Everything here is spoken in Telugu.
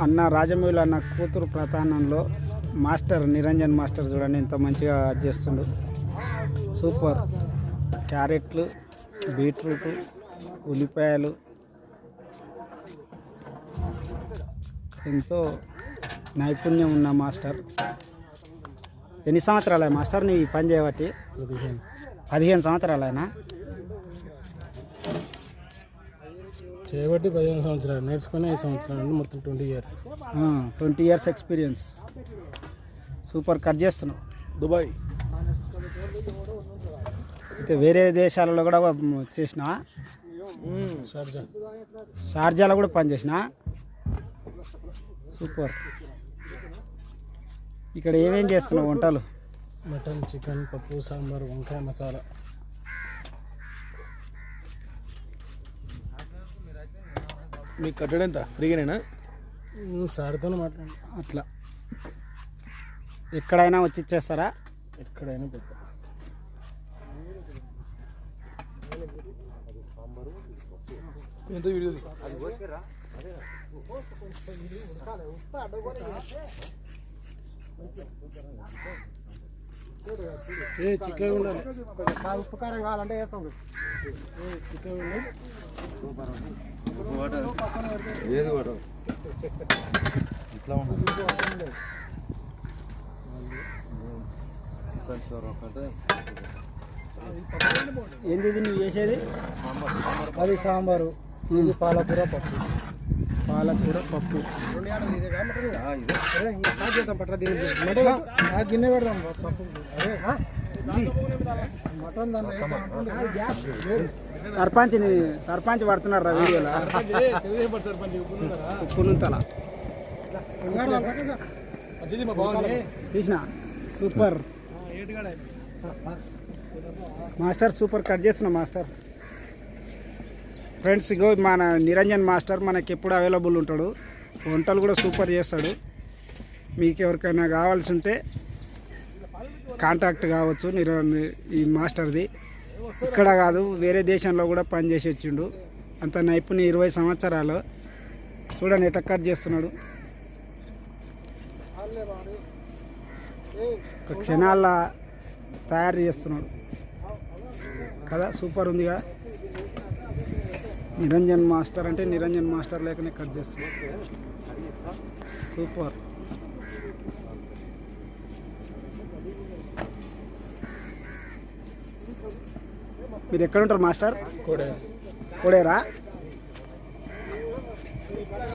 అన్న రాజమౌళి అన్న కూతురు ప్రధానంలో మాస్టర్ నిరంజన్ మాస్టర్ చూడండి ఎంత మంచిగా చేస్తుండు. సూపర్. క్యారెట్లు బీట్రూట్ ఉల్లిపాయలు ఎంతో నైపుణ్యం ఉన్న మాస్టర్. ఎన్ని సంవత్సరాలు మాస్టర్ నీ పని చేయబట్టి? పదిహేను. సంవత్సరాలైనా చేయబట్టి పదిహేను సంవత్సరాలు నేర్చుకుని ఐదు సంవత్సరాలు మొత్తం twenty years. Twenty years experience. Super cut చేస్తున్నావు. దుబాయ్. అయితే వేరే దేశాలలో కూడా చేసిన? షార్జా. షార్జాలో కూడా పనిచేసిన సూపర్. ఇక్కడ ఏమేం చేస్తున్నావు వంటలు? మటన్ చికెన్ పప్పు సాంబార్ వంకాయ మసాలా. మీకు కట్టడం ఎంత? ఫ్రీగానేనా? సార్తో మాట్లాడి అట్లా. ఎక్కడైనా వచ్చి ఇచ్చేస్తారా? ఎక్కడైనా పెడతా. ఎంత వీడియో ఏ చికెన్ ఉండాలి. ఉప్పు కారం కావాలంటే వేస్తాం ఏ చికెన్ ఉండాలి ఏది కూడా ఇట్లా ఏంది ఇది నువ్వు చేసేది? అది సాంబారు ఇది పాలకూర పప్పు. పాలకూర పప్పు ఆ గిన్నె పెడదాం పప్పు. మటన్ సర్పంచ్ సర్పంచ్ పడుతున్నారు వీడియోలో. ఉప్పునుంతల తీసిన. సూపర్. మాస్టర్ సూపర్ కట్ చేస్తున్నా మాస్టర్. ఫ్రెండ్స్ ఇగో మన నిరంజన్ మాస్టర్ మనకి ఎప్పుడు అవైలబుల్ ఉంటాడు. వంటలు కూడా సూపర్ చేస్తాడు. మీకు ఎవరికైనా కావాల్సి ఉంటే కాంటాక్ట్ కావచ్చు నిర ఈ మాస్టర్ది. ఇక్కడ కాదు వేరే దేశంలో కూడా పనిచేసి వచ్చిండు. అంత నైపుణ్యం ఇరవై సంవత్సరాలు. చూడండి ఎట్ట కట్ చేస్తున్నాడు. క్షణాల తయారు చేస్తున్నాడు. కదా సూపర్ ఉందిగా. నిరంజన్ మాస్టర్ అంటే నిరంజన్ మాస్టర్ లేకనే కట్ చేస్తున్నాడు సూపర్. మీరు ఎక్కడ ఉంటారు మాస్టర్? కూడా కోడేరా?